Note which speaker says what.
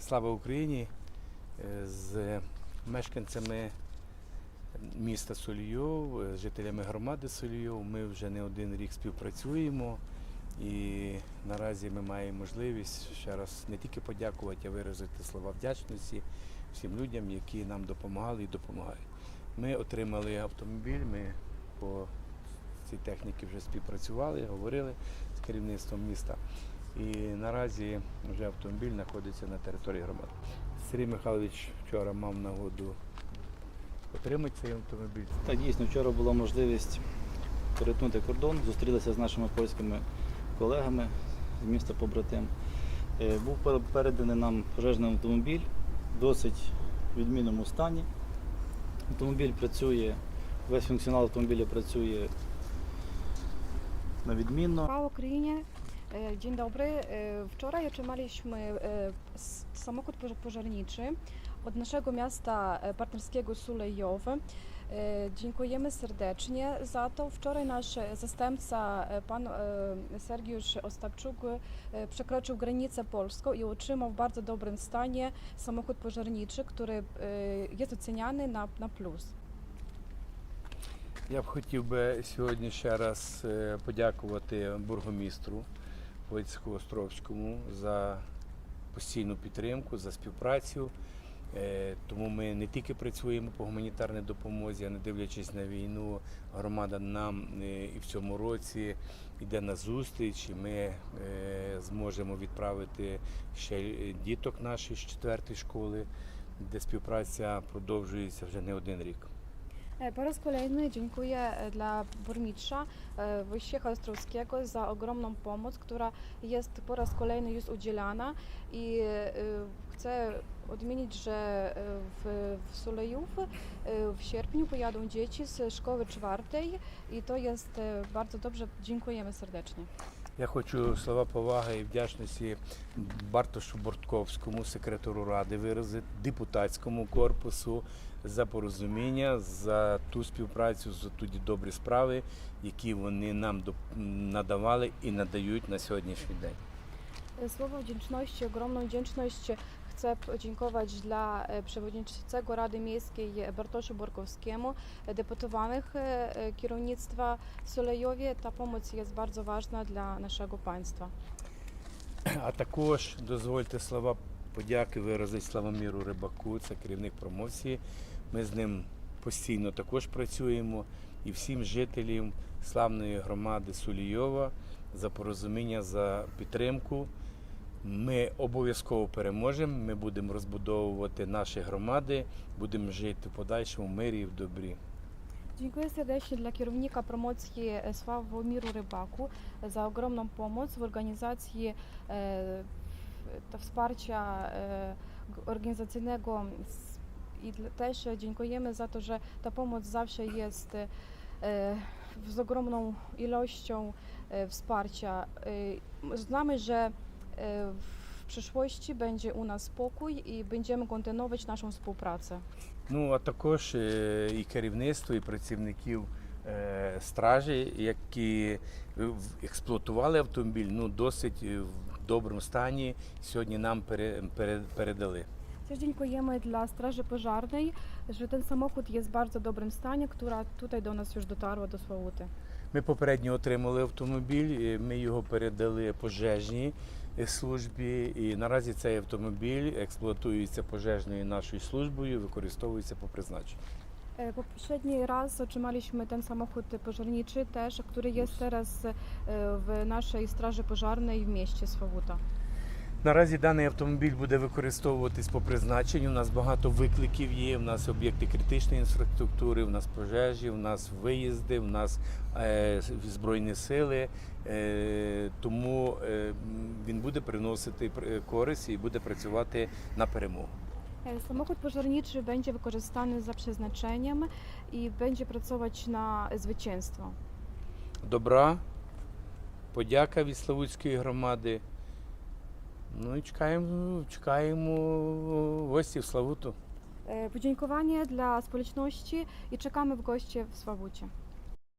Speaker 1: Слава Україні е, з мешканцями міста Солійов, е, з жителями громади Солійов. Ми вже не один рік співпрацюємо і наразі ми маємо можливість ще раз не тільки подякувати, а виразити слова вдячності всім людям, які нам допомагали і допомагають. Ми отримали автомобіль, ми по цій техніці вже співпрацювали, говорили з керівництвом міста. І наразі вже автомобіль знаходиться на території громади. Сергій Михайлович вчора мав нагоду отримати цей автомобіль.
Speaker 2: Так, дійсно, вчора була можливість перетнути кордон, зустрілися з нашими польськими колегами з міста Побратим. Е, Був переданий нам пожежний автомобіль в досить відмінному стані. Автомобіль працює, весь функціонал автомобіля працює на відмінно.
Speaker 3: E, Dzień dobry. E, Wczoraj otrzymaliśmy e, s- samochód poż- pożarniczy od naszego miasta e, partnerskiego Sulejow. E, Dziękujemy serdecznie za to. Wczoraj nasz e, zastępca, e, pan e, Sergiusz Ostapczuk, e, przekroczył granicę polską i otrzymał w bardzo dobrym stanie samochód pożarniczy, który e, jest oceniany na, na plus.
Speaker 1: Я б хотів би сьогодні ще раз е, подякувати бургомістру Войцьку Островському за постійну підтримку, за співпрацю. Е, Тому ми не тільки працюємо по гуманітарній допомозі, а не дивлячись на війну, громада нам е, і в цьому році йде на зустріч, і ми е, зможемо відправити ще діток наших з четвертої школи, де співпраця продовжується вже не один рік.
Speaker 3: E, Po raz kolejny dziękuję e, dla burmistrza e, Wojciecha Ostrowskiego za ogromną pomoc, która jest po raz kolejny już udzielana i chcę odmienić, że w, w Sulejów w sierpniu pojadą dzieci z szkoły czwartej i to jest bardzo dobrze. Dziękujemy serdecznie.
Speaker 1: Я хочу слова поваги і вдячності Бартошу Бортковському, секретару ради, виразити депутатському корпусу за порозуміння, за ту співпрацю, за ті добрі справи, які вони нам надавали і надають на сьогоднішній день.
Speaker 3: Слово wdzięczności, ogromną wdzięczność chcę podziękować dla przewodniczącego Rady Miejskiej Bartoszu Borkowskiemu, deputowanych kierownictwa w Solejowie. Ta pomoc jest bardzo ważna dla naszego państwa.
Speaker 1: А також дозвольте слова подяки виразити Славоміру Рибаку, це керівник промоції. Ми з ним постійно також працюємо і всім жителям славної громади Сулійова за порозуміння, за підтримку. Ми обов'язково переможемо. Ми будемо розбудовувати наші громади, будемо жити в подальшому мирі і в добрі.
Speaker 3: Dla kierownika promocji e, Sławomiru Rybaku za ogromną pomoc w organizacji e, to wsparcia e, i dla- też dziękujemy za to, że ta pomoc zawsze jest e, z ogromną ilością e, wsparcia. E, Znamy, że e, w przyszłości będzie u nas spokój i będziemy kontynuować naszą współpracę.
Speaker 1: Ну, а також е, і керівництво, і працівників е, стражі, які в- експлуатували автомобіль, ну, досить е, в доброму стані сьогодні нам пере- пере- передали.
Speaker 3: Też dziękujemy dla Straży Pożarnej, że ten samochód jest w bardzo dobrym stanie, która tutaj do nas już dotarła do Słałuty.
Speaker 1: Ми попередньо отримали автомобіль, е, ми його передали пожежній службі, і наразі цей автомобіль експлуатується пожежною нашою службою, використовується по призначенню.
Speaker 3: E, Poprzedni raz otrzymaliśmy ten samochód pożarniczy też, który jest teraz e, w naszej Straży Pożarnej w mieście Sławuta.
Speaker 1: Наразі даний автомобіль буде використовуватись по призначенню. У нас багато викликів є. У нас об'єкти критичної інфраструктури, у нас пожежі, у нас виїзди, у нас е, збройні сили. Е, тому е, він буде приносити користь і буде працювати на перемогу.
Speaker 3: Samochód pożarniczy będzie wykorzystany za przeznaczeniem i będzie pracować na zwycięstwo.
Speaker 1: Добра, подяка від Славутської громади. No i czekają, czekają gości w Slawutu.
Speaker 3: E, podziękowanie dla społeczności i czekamy w goście w sławucie.